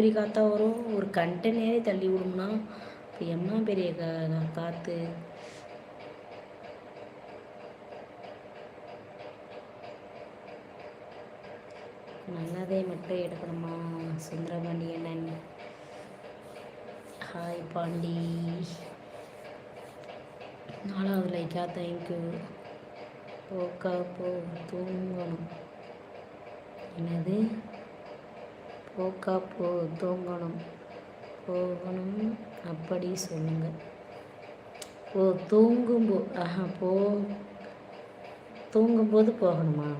பெரிய காற்றா வரும். ஒரு கண்டெய்னரே தள்ளி விடும்னா இப்போ என்ன பெரிய கா காற்று நல்லதே மட்டும் எடுக்கணுமா சுந்தரபாண்டி அண்ணன் ஹாய் பாண்டி நாலாவது லைக்கா தேங்க்யூ போக்கா போ தூங்கணும். என்னது? போக்கா போ தூங்கணும். போகணும் அப்படி சொல்லுங்க. ஓ தூங்கும்போ ஆஹா போ. தூங்கும்போது போகணுமா?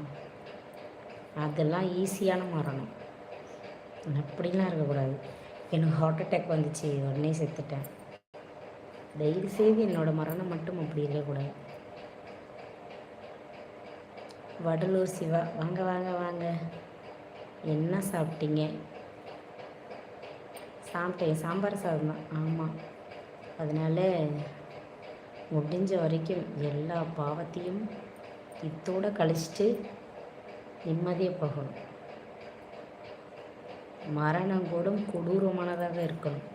அதெல்லாம் ஈஸியான மரணம். அப்படிலாம் இருக்கக்கூடாது. எனக்கு ஹார்ட் அட்டாக் வந்துச்சு உடனே செத்துட்டேன். தயவு செய்து என்னோடய மரணம் மட்டும் அப்படி இருக்கக்கூடாது. வடலூர் சிவா வாங்க வாங்க வாங்க. என்ன சாப்பிட்டீங்க? சாப்பிட்டேன். சாம்பார் சாதம் தான். ஆமாம் அதனால் முடிஞ்ச வரைக்கும் எல்லா பாவத்தையும் இத்தோடு கழிச்சிட்டு நிம்மதியாக போகணும். மரணம் கூட கொடூரமானதாக இருக்கணும்.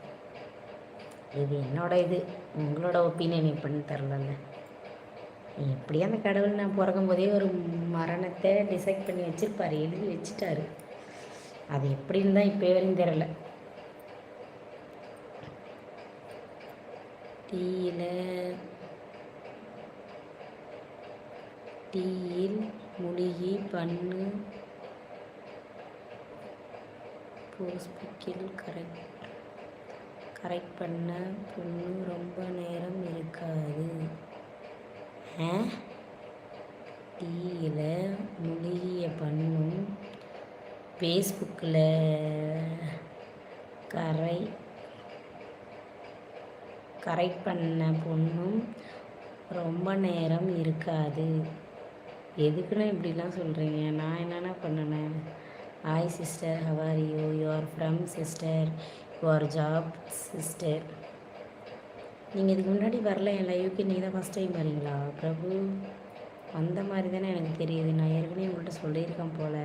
இது என்னோட இது. உங்களோட ஒப்பீனியன் எப்படின்னு தெரிலல்ல எப்படியும் அந்த கடவுள் நான் பிறக்கும் போதே ஒரு மரணத்தை டிசைட் பண்ணி வச்சுருப்பார். எழுதி வச்சுட்டாரு. அது எப்படின்னு தான் இப்போ வரையும் தெரில டீயில் டீயில் முழுகி பண்ணு. போஸ்பிக்கில் கரெக்ட் கரெக்ட் பண்ண பொண்ணு ரொம்ப நேரம் இருக்காது. டீயில் முழுகிய பண்ணும் ஃபேஸ்புக்கில் கரை கரெக்ட் பண்ண பொண்ணும் ரொம்ப நேரம் இருக்காது. எதுக்குன்னு இப்படிலாம் சொல்கிறீங்க நான் என்னென்ன பண்ணினேன் hi sister how are you your from sister your job sister நீங்கள் இதுக்கு முன்னாடி வரல. என் லைவுக்கு நீங்கள் தான் ஃபஸ்ட் டைம் வரீங்களா? பிரபு அந்த மாதிரி தானே எனக்கு தெரியுது. நான் ஏற்கனவே உங்கள்கிட்ட சொல்லியிருக்கேன் போல்.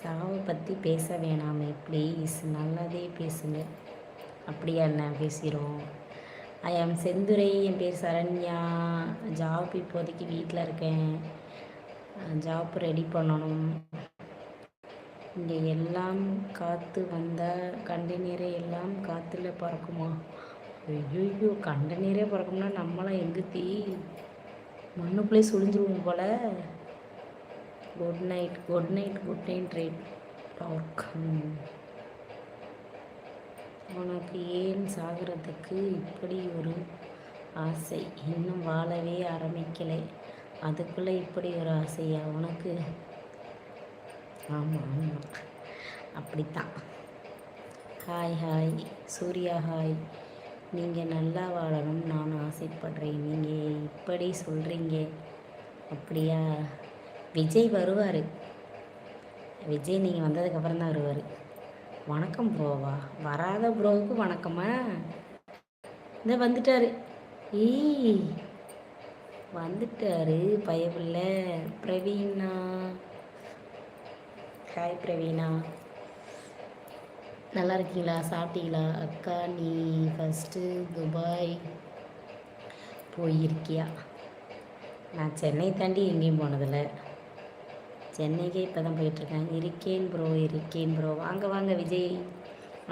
சாவை பற்றி பேச வேணாமே ப்ளீஸ் நல்லதே பேசுங்க. அப்படியா என்ன பேசுகிறோம் ஐ ஆம் செந்துரை என் பேர் சரண்யா. ஜாப் இப்போதைக்கு வீட்டில் இருக்கேன். ஜாப் ரெடி பண்ணணும். இங்கே எல்லாம் காற்று வந்தால் கண்டெய்னரே எல்லாம் காற்றுல பறக்குமா? ஐயோ கண்டெய்னரே பறக்கும்னா நம்மளாம் எங்கே தீ? மண்ணுக்குள்ளே சுழிஞ்சிருவோம் போல். Good night good night good night right talk உனக்கு ஏன் சாகிறதுக்கு இப்படி ஒரு ஆசை? இன்னும் வாழவே ஆரம்பிக்கலை. அதுக்குள்ளே இப்படி ஒரு ஆசையா? உனக்கு? ஆமாம் ஆமாம் அப்படித்தான். ஹாய் ஹாய் சூர்யா ஹாய் நீங்கள் நல்லா வாழணும். நான் ஆசைப்படுறேன். நீங்கள் இப்படி சொல்கிறீங்க அப்படியா? விஜய் வருவார். விஜய் நீங்கள் வந்ததுக்கப்புறம் தான் வருவார். வணக்கம் ப்ரோவா வராத ப்ரோவுக்கு வணக்கமா? இந்த வந்துட்டார். ஈ வந்துட்டாரு பயவில்ல பிரவீனா. ஹாய் பிரவீனா. நல்லா இருக்கீங்களா? சாப்பிட்டீங்களா? அக்கா நீ ஃபஸ்ட்டு துபாய் போயிருக்கியா? நான் சென்னை தாண்டி எங்கேயும் போனதில்லை. சென்னைக்கே இப்போ தான் போயிட்டுருக்கேன். இருக்கேன் ப்ரோ இருக்கேன் ப்ரோ வாங்க வாங்க விஜய்.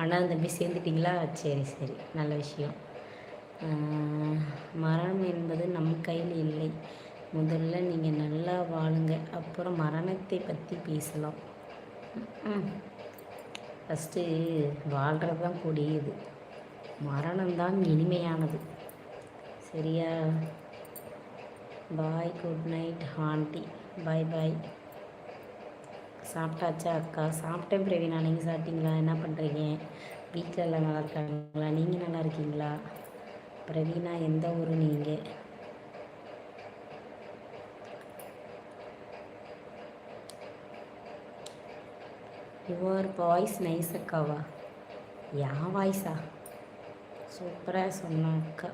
அண்ணா தம்பி சேர்ந்துட்டிங்களா? சரி சரி. நல்ல விஷயம். மரணம் என்பது நம் கையில் இல்லை. முதல்ல நீங்கள் நல்லா வாழுங்க. அப்புறம் மரணத்தை பற்றி பேசலாம். ஃபஸ்ட்டு வாழ்கிறது தான் கூடியது. மரணம்தான் இனிமையானது. சரியா? பாய் குட் நைட் ஹாண்டி பாய் பாய் சாப்பிட்டாச்சா அக்கா? சாப்பிட்டேன் பிரவீனா. நீங்கள் சாப்பிட்டீங்களா? என்ன பண்ணுறீங்க வீட்டில் எல்லாம் நல்லா இருக்காங்களா? நீங்கள் நல்லா இருக்கீங்களா? பிரவீனா எந்த ஊர் நீங்கள் யுவர் வாய்ஸ் நைஸ் அக்காவா? யா வாய்ஸா சூப்பராக சொன்ன அக்கா.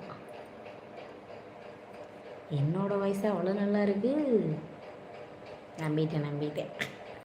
என்னோடய வாய்ஸ் அவ்வளோ நல்லா இருக்குது நம்பிட்டேன் நம்பிட்டேன்.